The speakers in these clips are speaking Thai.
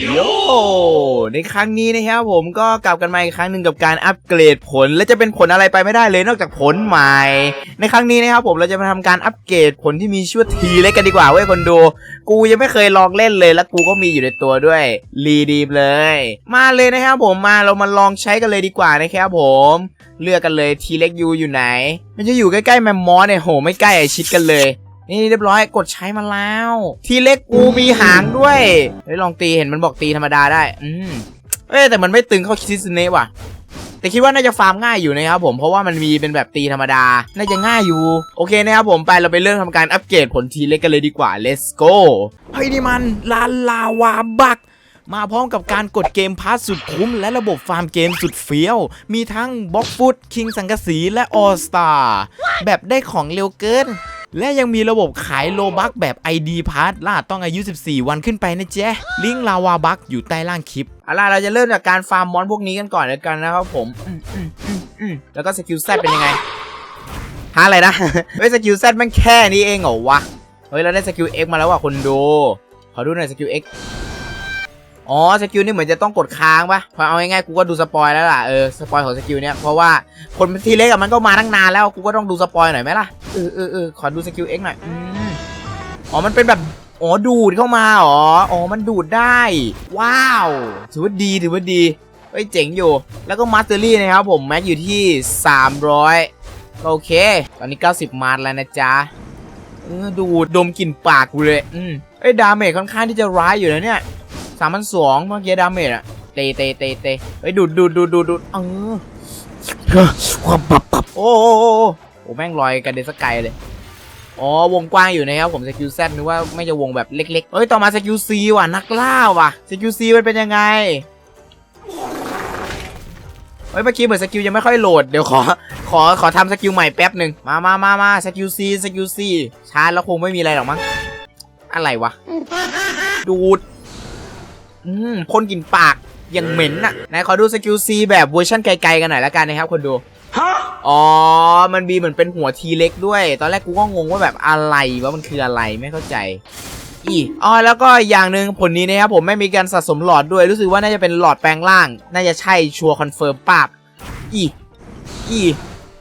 โยในครั้งนี้นะครับผมก็กลับกันมาอีกครั้งหนึ่งกับการอัปเกรดผล และจะเป็นผลอะไรไปไม่ได้เลยนอกจากผลใหม่ ในครั้งนี้นะครับผมเราจะมาทำการอัปเกรดผลที่มีชื่อทีเล็กกันดีกว่าเว้ยคนดู กูยังไม่เคยลองเล่นเลยแล้วกูก็มีอยู่ในตัวด้วยรีดีมเลย มาเลยนะครับผมมาเรามาลองใช้กันเลยดีกว่านะครับผมเลือกกันเลยทีเล็กยูอยู่ไหน มันจะอยู่ใกล้ๆแมมมอสเนี่ยโหไม่ใกล้ไอชิดกันเลย นี่เรียบร้อยกดใช้มาแล้ว ทีเล็กกูมีหางด้วยเฮ้ยลองตีเห็นมันบอกตีธรรมดาได้ อืมเอ้แต่มันไม่ตึงเข้าคิสเนะว่ะ แต่คิดว่าน่าจะฟาร์มง่ายอยู่นะครับผมเพราะว่ามันมีเป็นแบบตีธรรมดา น่าจะง่ายอยู่ โอเคนะครับผมไปเราไปเริ่มทำการอัปเกรดผลทีเล็กกันเลยดีกว่า let's go เฮ้ยนี่มันลาลาวาบักมาพร้อมกับการกดเกมพาสสุดคุ้ม และระบบฟาร์มเกมสุดเฟี้ยว มีทั้งบล็อกฟุตคิงสังกะสีและออสตาแบบได้ของเร็วเกิน และยังมีระบบขายโลบักแบบ ID p a s s ล่าต้องอายุ 14 วันขึ้นไปนะเจ๊ลิงก์ลาวาบักอยู่ใต้ล่างคลิปเอาล่ะเราจะเริ่มจากการฟาร์มมอนพวกนี้กันก่อนแล้วกันนะครับผมแล้วก็สกิลแซดเป็นยังไงหาอะไรนะเฮ้ยสกิลแซดมันแค่นี้เองเหรอวะเฮ้ยเราได้สกิล X มาแล้วว่ะคนดูขอดูหน่อยสกิล X อ๋ อ๋อสกิลนี่เหมือนจะต้องกดค้างปะพอเอาง่ายๆกูก็ดูสปอยแล้วล่ะเออสปอยของสกิลเนี่ยเพราะว่าคนทีเล็กอะมันก็มาตั้งนานแล้วกูก็ต้องดูสปอยหน่อยไหมล่ะเออเออเออขอดูสกิล X หน่อยอ๋อมันเป็นแบบอ๋อดูดเข้ามาอ๋ออ๋อมันดูดได้ ว้าวถือว่าดีถือว่าดีเฮ้ยเจ๋งอยู่ แล้วก็มาสเตอรี่นะครับผมแม็กอยู่ที่ 300 โอเค ตอนนี้ 90 มาร์แล้วนะจ๊ะเออดูดดมกลิ่นปากกูเลย อืมเอ้ยดาเมจค่อนข้างที่จะร้ายอยู่นะเนี่ย สามพันสองเมื่อกี้ดาเมจอะเตะเตะเตะเตะไปดูดดูดดูดดูดดูดเออความปับปับโอ้โอ้โอ้โอ้แม่งลอยกันเดสกายเลยอ๋อวงกว้างอยู่นะครับผมสกิลแซนึกว่าไม่จะวงแบบเล็กๆเอ้ยต่อมาสกิลซีว่ะนักล่าว่ะสกิลซีมันเป็นยังไงเฮ้ยเมื่อกี้เหมือนสกิลยังไม่ค่อยโหลดเดี๋ยวขอขอขอทำสกิลใหม่แป๊บหนึ่งมามามามาสกิลซีสกิลซีชาร์จแล้วคงไม่มีอะไรหรอกมั้งอะไรวะดูด อืมพ่นกลิ่นปากอย่างเหม็นน่ะไหนขอดูสกิลซีแบบเวอร์ชันไกลๆกันหน่อยแล้วกันนะครับคนดูอ๋อ มันมีเหมือนเป็นหัวทีเล็กด้วย ตอนแรกกูก็งงว่าแบบอะไรว่ามันคืออะไรไม่เข้าใจอีอ๋อแล้วก็อย่างหนึ่งผลนี้นะครับผมไม่มีการสะสมหลอดด้วยรู้สึกว่าน่าจะเป็นหลอดแปลงร่าง น่าจะใช่ชัวร์คอนเฟิร์มปาบอีอี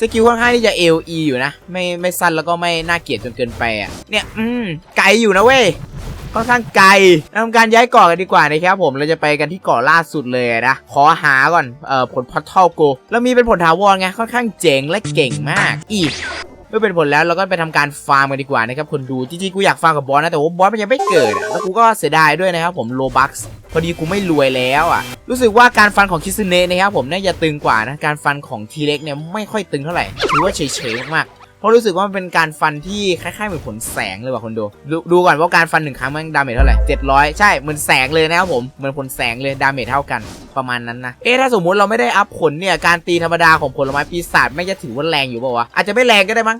สกิลค่อนข้างที่จะเอลอีอยู่นะ ไม่ไม่สั้นแล้วก็ไม่น่าเกลียดจนเกินไปอะเนี่ย อืมไกลอยู่นะเว้ย ค่อนข้างไกลทำการย้ายเกาะกันดีกว่านะครับผมเราจะไปกันที่เกาะล่าสุดเลยนะ ขอหาก่อนเอ่อผลพัทเทลโกแล้วมีเป็นผลถาวรไงค่อนข้างเจ๋งและเก่งมากอีกเมื่อเป็นผลแล้วเราก็ไปทำการฟาร์มกันดีกว่านะครับคนดูจริงๆกูอยากฟาร์มกับบอสนะแต่ว่าบอสมันยังไม่เกิดอะแล้วกูก็เสียดายด้วยนะครับผมโลบัคพอดีกูไม่รวยแล้วอะ รู้สึกว่าการฟันของคิซึเนะนะครับผมน่าจะตึงกว่านะการฟันของทีเล็กเนี่ยไม่ค่อยตึงเท่าไหร่ถือว่าเฉยๆมากๆ เพราะรู้สึกว่ามันเป็นการฟันที่คล้ายๆเหมือนผลแสงเลยว่ะคนดูดูดูก่อนว่าการฟันหนึ่งครั้งมันดาเมจเท่าไหร่700 ใช่เหมือนแสงเลยนะครับผมเหมือนผลแสงเลยดาเมจเท่ากันประมาณนั้นนะเอ๊ะถ้าสมมุติเราไม่ได้อัพผลเนี่ยการตีธรรมดาของผลไม้ปีศาจไม่งจะถือว่าแรงอยู่เปล่าวะอาจจะไม่แรงก็ได้มั้ง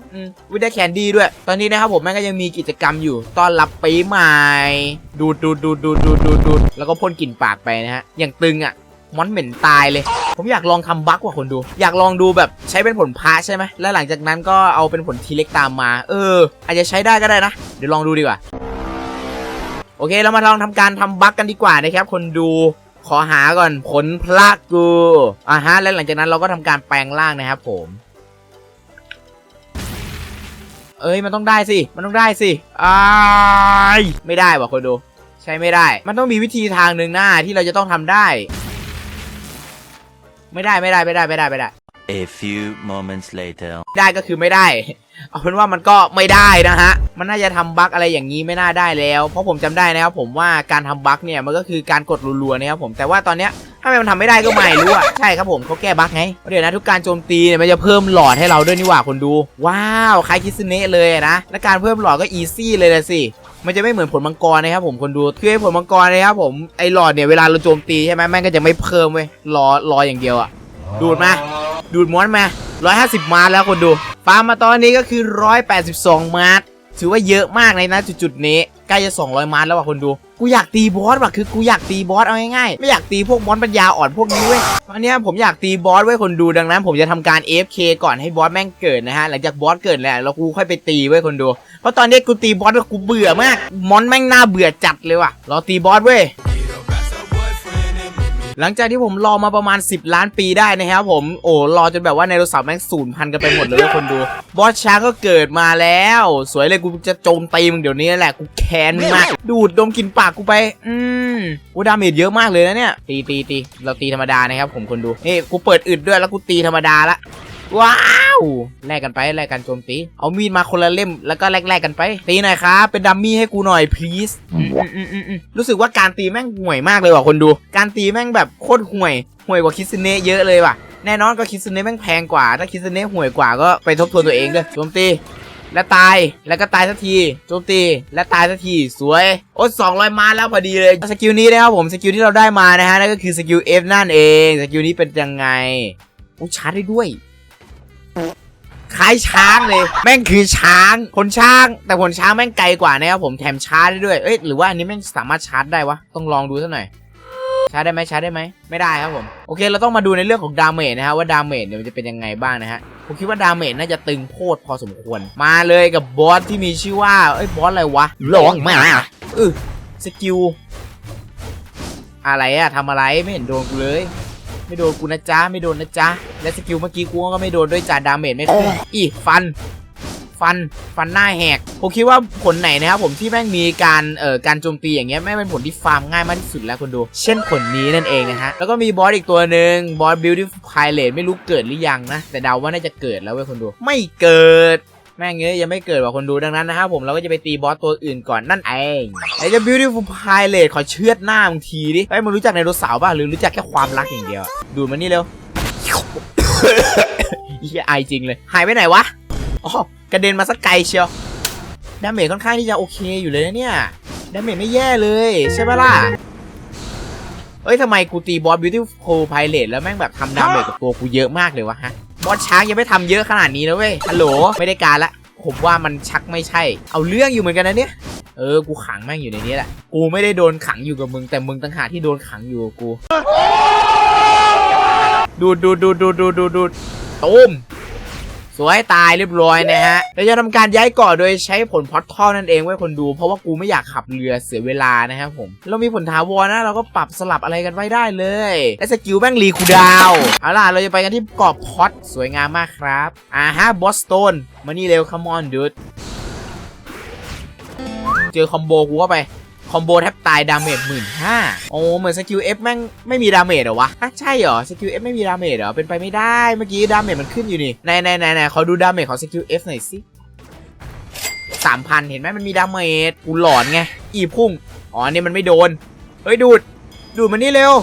วิดาแคนดี้ด้วย ตอนนี้นะครับผมแม่งก็ยังมีกิจกรรมอยู่ต้อนรับปีใหม่ดูดดูดดูดดูดดูดดูดดูดแล้วก็พ่นกลิ่นปากไปนะฮะอย่างตึงอะมอนเหม็นตายเลย ผมอยากลองทำบั๊กว่ะคนดู อยากลองดูแบบใช้เป็นผลพาใช่ไหม แล้วหลังจากนั้นก็เอาเป็นผลทีเล็กตามมา เออ อาจจะใช้ได้ก็ได้นะ เดี๋ยวลองดูดีกว่า โอเค เรามาลองทำการทำบั๊กกันดีกว่านะครับ คนดู ขอหาก่อนผลพระกูอ่าฮะ แล้วหลังจากนั้นเราก็ทำการแปลงร่างนะครับผม เอ้ย มันต้องได้สิ มันต้องได้สิอ้ายไม่ได้ว่ะคนดู ใช้ไม่ได้ มันต้องมีวิธีทางหนึ่งหน้าที่เราจะต้องทำได้ ไม่ได้ไม่ได้ไม่ได้ไม่ได้ไม่ได้ A few moments later. ได้ก็คือไม่ได้ เอาเป็นว่ามันก็ไม่ได้นะฮะ มันน่าจะทำบั๊กอะไรอย่างนี้ไม่น่าได้แล้ว เพราะผมจำได้นะครับผมว่าการทำบั๊กเนี่ยมันก็คือการกดรัวๆนะครับผม แต่ว่าตอนเนี้ยถ้ามันทำไม่ได้ก็ไม่รู้อะใช่ครับผมเขาแก้บั๊กไง เดี๋ยวนะทุกการโจมตีเนี่ยมันจะเพิ่มหลอดให้เราด้วยนี่หว่าคนดู ว้าวคล้ายคิสเนะเลยนะ และการเพิ่มหลอดก็อีซี่เลยละสิ มันจะไม่เหมือนผลมังกรนะครับผมคนดูคือไอ้ผลมังกรนะครับผมไอ้หลอดเนี่ยเวลาเราโจมตีใช่ไหมแม่งก็จะไม่เพิ่มเว้ยรอรออย่างเดียวอะดูดมา ดูดม้วนมา150 มาแล้วคนดูฟาร์มมาตอนนี้ก็คือ 182 มาร์ ถือว่าเยอะมากเลยนะจุดๆนี้ใกล้จะ 200 มาร์ทแล้วว่ะคนดู กูอยากตีบอสว่ะคือกูอยากตีบอสเอาง่ายๆไม่อยากตีพวกมอนปัญญาอ่อนพวกนี้เว้ยตอนนี้ผมอยากตีบอสไว้คนดูดังนั้น ผมจะทำการ AFK ก่อนให้บอสแม่งเกิดนะฮะหลังจากบอสเกิดแล้วแล้วกูค่อยไปตีไว้คนดู เพราะตอนนี้กูตีบอสแล้วกูเบื่อมากมอนแม่งน่าเบื่อจัดเลยว่ะรอตีบอสเว้ย หลังจากที่ผมรอมาประมาณ 10 ล้านปีได้นะครับผมโอ้รอจนแบบว่าไดโนเสาร์แม่งสูญพันธุ์กันไปหมดเลยคนดู บอสช้างก็เกิดมาแล้ว สวยเลยกูจะโจมตีมึงเดี๋ยวนี้แหละกูแค้นมึงมาก ดูดดมกินปากกูไป อืมกูดาเมจเยอะมากเลยนะเนี่ย ตีตีตีเราตีธรรมดานะครับผมคนดูเฮ้กูเปิดอึดด้วยแล้วกูตีธรรมดาละว้า วแลกกันไปแลกกันโจมตีเอามีดมาคนละเล่มแล้วก็แลกแลกๆกันไปตีหน่อยครับเป็นดัมมี่ให้กูหน่อย please อืมอืมอืมอืมรู้สึกว่าการตีแม่งห่วยมากเลยว่ะคนดู การตีแม่งแบบโคตรห่วยห่วยกว่าคิสเนะเยอะเลยว่ะแน่นอนก็คิสเนะแม่งแพงกว่า ถ้าคิสเนะห่วยกว่าก็ไปทบทวนตัวเองด้วยโจมตีและตายแล้วก็ตายสักทีโจมตีและตายสักทีสวยโอ้สองร้อยมาแล้วพอดีเลยสกิลนี้นะครับผมสกิลที่เราได้มานะฮะนั่นก็คือสกิล F นั่นเองสกิลนี้เป็นยังไงอู้ชาร์จได้ด้วย คล้ายช้างเลย แม่งคือช้างขนช้าง แต่ขนช้างแม่งไกลกว่านะครับผมแถมชาร์จได้ด้วยเอ้ยหรือว่าอันนี้แม่งสามารถชาร์จได้วะต้องลองดูสักหน่อยชาร์จได้ไหมชาร์จได้ไหมไม่ได้ครับผมโอเคเราต้องมาดูในเรื่องของดาเมจนะฮะว่าดาเมจเนี่ยมันจะเป็นยังไงบ้างนะฮะผมคิดว่าดาเมจน่าจะตึงโพดพอสมควร มาเลยกับบอสที่มีชื่อว่าเอ้ยบอสอะไรวะหลงมาเออสกิลอะไรอะทำอะไรไม่เห็นโดนกูเลย ไม่โดนกูนะจ๊ะไม่โดนนะจ๊ะและสกิลเมื่อกี้กูก็ไม่โดนด้วยจ่าดาเมจไม่ขึ้นอีฟัน ฟันฟันหน้าแหกผมคิดว่าผลไหนนะครับผมที่แม่งมีการเอ่อการโจมตีอย่างเงี้ยแม่งเป็นผลที่ฟาร์มง่ายมากที่สุดแล้วคุณดู เช่นผลนี้นั่นเองนะฮะแล้วก็มีบอสอีกตัวหนึ่งบอสบิวตี้ไพเรตไม่รู้เกิดหรือยังนะ แต่เดาว่าน่าจะเกิดแล้วเว้ยคนดู ไม่เกิด แม่งเงี้ยยังไม่เกิดว่ะคนดูดังนั้นนะครับผมเราก็จะไปตีบอสตัวอื่นก่อนนั่นเองไอ้เจ้า beautiful pilot ขอเชือดหน้ามึงทีดิไอ้ยมึงรู้จักไดโนเสาร์ป่ะหรือรู้จักแค่ความรักอย่างเดียว ดูดมันนี่เร็วเฮียไอายจริงเลย หายไปไหนวะอ๋อกระเด็นมาสักไกลเชียวดาเมจค่อนข้างที่จะโอเคอยู่เลยนะเนี่ยดาเมจไม่แย่เลยใช่ปะล่ะเอ้ยทำไมกูตีบอส beautiful pilot แล้วแม่งแบบทำดาเมจกับตัวกูเยอะมากเลยวะฮะ บอสช้างยังไม่ทำเยอะขนาดนี้นะเว้ยฮัลโหลไม่ได้การละผมว่ามันชักไม่ใช่ เอาเรื่องอยู่เหมือนกันนะเนี่ยเออ กูขังแม่งอยู่ในนี้แหละ กูไม่ได้โดนขังอยู่กับมึง แต่มึงต่างหากที่โดนขังอยู่กับกู ดูดดูดดูดดูดดูดดูดดูดตูม สวยตายเรียบร้อยนะฮะเราจะทำการย้ายเกาะโดยใช้ผลพอดท่อนั่นเองไว้คนดู เพราะว่ากูไม่อยากขับเรือเสียเวลานะครับผม เรามีผลถาวรนะเราก็ปรับสลับอะไรกันไว้ได้เลยและสกิลแม่งรีคูดาวเอาล่ะเราจะไปกันที่เกาะพอดสวยงามมากครับอ่าฮะบอสโตนมานี่เร็วคัมออนดูดเจอคอมโบกูเข้าไป คอมโบแทบตายดาเมจหมื่นห้าโอ้เหมือนสกิล F แม่งไม่มีดาเมจเหรอวะอะใช่เหรอสกิล F ไม่มีดาเมจเหรอเป็นไปไม่ได้เมื่อกี้ดาเมจมันขึ้นอยู่นี่ไหนไหนไหนไหนขอดูดาเมจของสกิล F หน่อยสิสามพันเห็นไหมมันมีดาเมจกูหลอนไงอีพุ่งอ๋อนี่มันไม่โดนเฮ้ยดูดดูดมันนี่เร็ว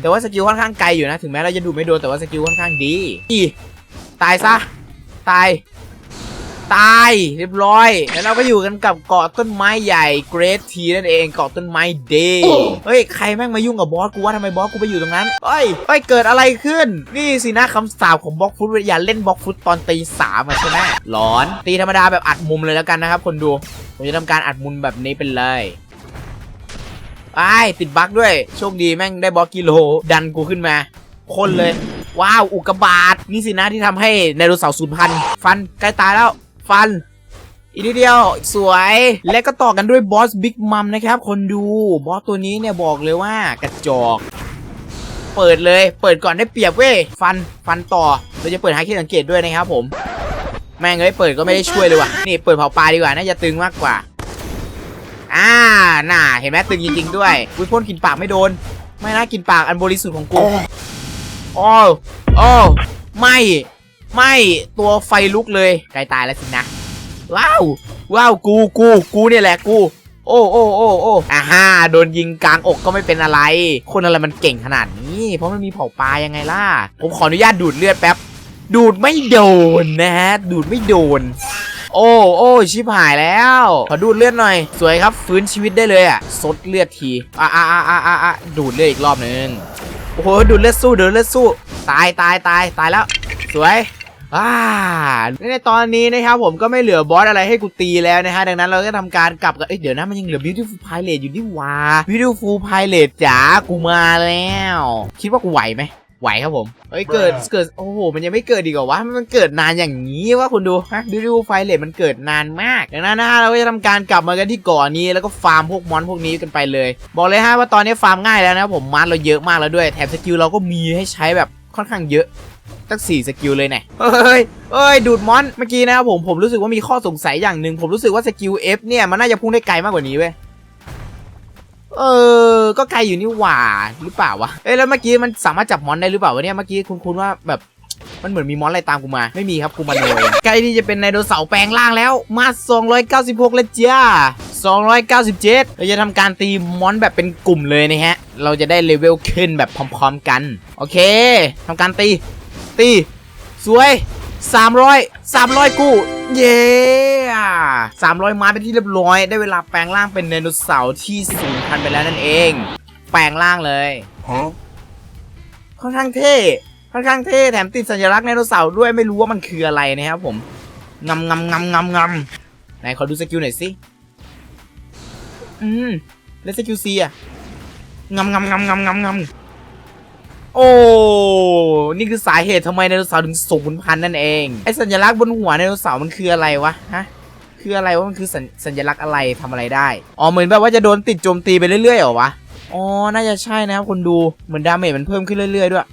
แต่ว่าสกิลค่อนข้างไกลอยู่นะ ถึงแม้เราจะดูดไม่โดนแต่ว่าสกิลค่อนข้างดี อี ตายซะ ตาย ตายเรียบร้อย แล้วเราก็อยู่กันกับเกาะต้นไม้ใหญ่เกรททีนั่นเองเกาะต้นไม้เดย์เฮ้ยใครแม่งมายุ่งกับบอสกูว่าทำไมบอสกูไปอยู่ตรงนั้นเฮ้ยเฮ้ยเกิดอะไรขึ้น นี่สินะคำสาปของบล็อกฟุตอย่าเล่นบล็อกฟุตตอนตีสามอะใช่ไหมหลอนตีธรรมดาแบบอัดมุมเลยแล้วกันนะครับ คนดูผมจะทำการอัดมุมแบบนี้เป็นเลยไอ้ายติดบั๊กด้วยโชคดีแม่งได้บล็อกกิโล ดันกูขึ้นมาคนเลยว้าว อุกกาบาตนี่สินะที่ทำให้ไดโนเสาร์สูญพันธุ์ฟันใกล้ตายแล้ว ฟัน อีกนิดเดียวสวย และก็ต่อกันด้วยบอสบิ๊กมัมนะครับ คนดูบอสตัวนี้เนี่ยบอกเลยว่ากระจอกเปิดเลย เปิดก่อนได้เปรียบเว้ย ฟัน ฟันต่อ เราจะเปิดให้คิดสังเกตด้วยนะครับผม แม่งเอ้ย เปิดก็ไม่ได้ช่วยเลยว่ะ นี่ เปิดเผาปลาดีกว่า น่าจะตึงมากกว่า อ่า น่า เห็นไหมตึงจริง ๆ ด้วยอุ้ยพ่นกลินปากไม่โดน ไม่นะกลินปากอันบริสุทธิ์ของกู โอ้ โอ้ ไม่ ไม่ตัวไฟลุกเลยใกล้ตายแล้วสินะว้าวว้าวกูกูกูเนี่ยแหละกู โอ้โอ้โอ้โอ้อ่าฮ่าโดนยิงกลางอกก็ไม่เป็นอะไร คนอะไรมันเก่งขนาดนี้ เพราะมันมีเผาปลายังไงล่ะ ผมขออนุญาตดูดเลือดแป๊บ ดูดไม่โดนนะฮะดูดไม่โดน โอ้โอ้ชิบหายแล้ว ขอดูดเลือดหน่อย สวยครับฟื้นชีวิตได้เลยอะซดเลือดทีอ่าอ่าอ่าอ่าอ่าดูดเลือดอีกรอบหนึ่งโอ้โหดูดเลือดสู้ดูดเลือดสู้ ตายตายตายตายแล้ว สวย อ่าในตอนนี้นะครับผมก็ไม่เหลือบอสอะไรให้กูตีแล้วนะฮะดังนั้นเราก็ทำการกลับกันเอ้ยเดี๋ยวนะมันยังเหลือ beautiful pilot อยู่นี่หว่า beautiful pilot จ๋ากูมาแล้ว คิดว่ากูไหวไหมไหวครับผม เฮ้ยเกิดเกิดโอ้โหมันยังไม่เกิดดีกว่าวะมันเกิดนานอย่างนี้วะคุณดูฮะดูดูไฟเลทมันเกิดนานมากดังนั้นนะฮะเราก็จะทำการกลับมากันที่เกาะนี้แล้วก็ฟาร์มพวกมอนพวกนี้กันไปเลย บอกเลยฮะว่าตอนนี้ฟาร์มง่ายแล้วนะครับผมมัดเราเยอะมากแล้วด้วยแถมสกิลเราก็มีให้ใช้แบบค่อนข้างเยอะ ตั้งสี่สกิลเลยเนี่ยเฮ้ยเฮ้ยดูดมอนเมื่อกี้นะครับผมผมรู้สึกว่ามีข้อสงสัยอย่างหนึ่งผมรู้สึกว่าสกิล F เนี่ยมันน่าจะพุ่งได้ไกลมากกว่านี้เว้ยเออ ก็ไกลอยู่นี่หว่าหรือเปล่าวะ เอ้ยแล้วเมื่อกี้มันสามารถจับมอนได้หรือเปล่าวะเนี่ยเมื่อกี้คุณคุณว่าแบบมันเหมือนมีมอนอะไรตามกูมา ไม่มีครับกูมาโนเองใกล้ที่จะเป็นไดโนเสาร์แปลงร่างแล้ว มา 296 แล้วจ้า 297 เราจะทำการตีมอนแบบเป็นกลุ่มเลยนะฮะ เราจะได้เลเวลขึ้นแบบพร้อมๆกัน โอเคทำการตี ตีสวย 300 300 กู้ เย้300มาเป็นที่เรียบร้อย ได้เวลาแปลงร่างเป็นไดโนเสาร์ที่สูญพันธุ์ไปแล้วนั่นเอง แปลงร่างเลยค่อนข้างเท่ค่อนข้างเท่แถมติดสัญลักษณ์ไดโนเสาร์ด้วยไม่รู้ว่ามันคืออะไรนะครับผมงำงำงำงำงำไหนขอดูสกิลหน่อยสิอืมแล้วสกิลซีอะงำงำงำงำงำงำ โอ้ นี่คือสาเหตุทำไมไดโนเสาร์ถึงสูญพันธุ์นั่นเอง ไอสัญลักษณ์บนหัวไดโนเสาร์มันคืออะไรวะ ฮะ คืออะไรวะ มันคือสัญสญลักษณ์อะไรทำอะไรได้ อ๋อ เหมือนแบบว่าจะโดนติดโจมตีไปเรื่อยๆเหรอวะ อ๋อ น่าจะใช่นะครับคนดู เหมือนดาเมจมันเพิ่มขึ้นเรื่อยๆด้วย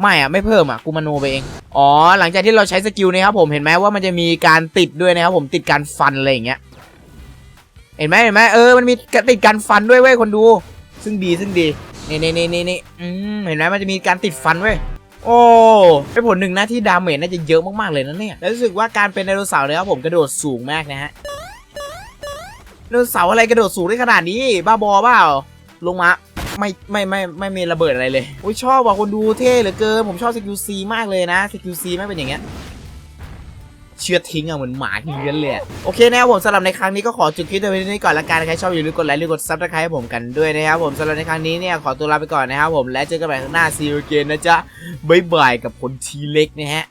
ไม่อะไม่เพิ่มอะกูมโนไปเอง อ๋อ หลังจากที่เราใช้สกิลนะครับผมเห็นไหมว่ามันจะมีการติดด้วยนะครับผมติดการฟันอะไรอย่างเงี้ย เห็นไหมเห็นไหมเออ มันมีติดการฟันด้วยเว้ยคนดู ซึ่งดีซึ่งดี นี่นี่นี่นี่นี่อืมเห็นไหมมันจะมีการติดฟันเว้ยโอ้เป็นผลหนึ่งนะที่ดาเมจน่าจะเยอะมากๆเลยนะเนี่ยแล้วรู้สึกว่าการเป็นไดโนเสาร์เนี่ยครับผมกระโดดสูงมากนะฮะไดโนเสาร์อะไรกระโดดสูงได้ขนาดนี้ บ้าบอเปล่าลงมาไม่ไม่ไม่ไม่มีระเบิดอะไรเลยโอ้ยชอบว่ะคนดูเท่เหลือเกินผมชอบสกิลซีมากเลยนะสกิลซีไม่เป็นอย่างเงี้ย เชือทิ้งอะเหมือนหมาทิ้งกันเลยโอเคนะครับผมสำหรับในครั้งนี้ก็ขอจุดคลิปไว้ที่นี้ก่อนละกันใครชอบอย่าลืมกดไลค์หรือกดซับสไครต์ให้ผมกันด้วยนะครับผมสำหรับในครั้งนี้เนี่ยขอตัวลาไปก่อนนะครับผมและเจอกันใหม่ข้างหน้าซีโอเกนนะจ๊ะบ๊ายบายกับคนทีเล็กนะฮะ